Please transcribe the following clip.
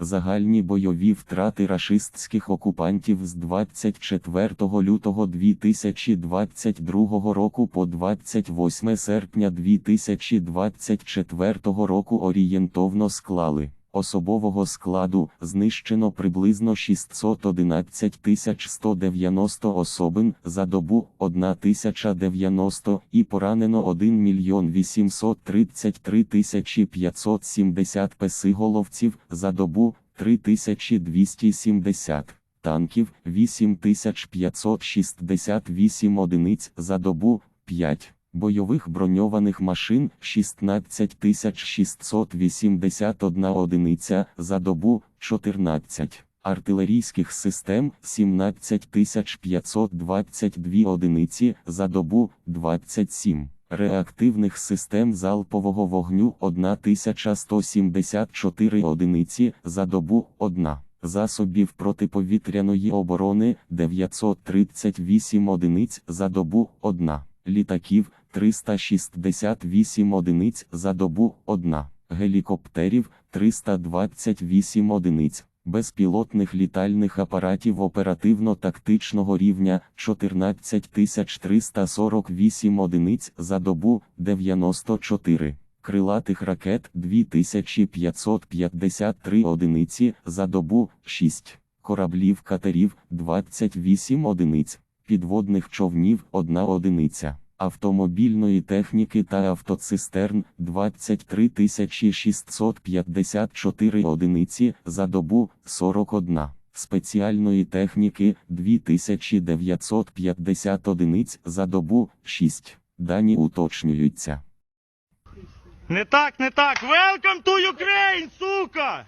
Загальні бойові втрати рашистських окупантів з 24 лютого 2022 року по 28 серпня 2024 року орієнтовно склали. Особового складу знищено приблизно 611 190 особин за добу 1090 і поранено 1 мільйон 833 тисячі 570 песиголовців за добу 3270 танків 8568 одиниць за добу 5 бойових броньованих машин 16681 одиниця за добу 14, артилерійських систем 17522 одиниці за добу 27. Реактивних систем залпового вогню 1174 одиниці за добу 1. Засобів протиповітряної оборони 938 одиниць за добу 1. Літаків 368 одиниць за добу 1. Гелікоптерів 328 одиниць. Безпілотних літальних апаратів оперативно-тактичного рівня 14348 одиниць за добу 94. Крилатих ракет 2553 одиниці за добу 6. Кораблів катерів 28 одиниць. Підводних човнів 1 одиниця. Автомобільної техніки та автоцистерн 23 654 одиниці за добу 41. Спеціальної техніки 2950 одиниць за добу 6. Дані уточнюються. Не так, не так. Welcome to Ukraine, сука!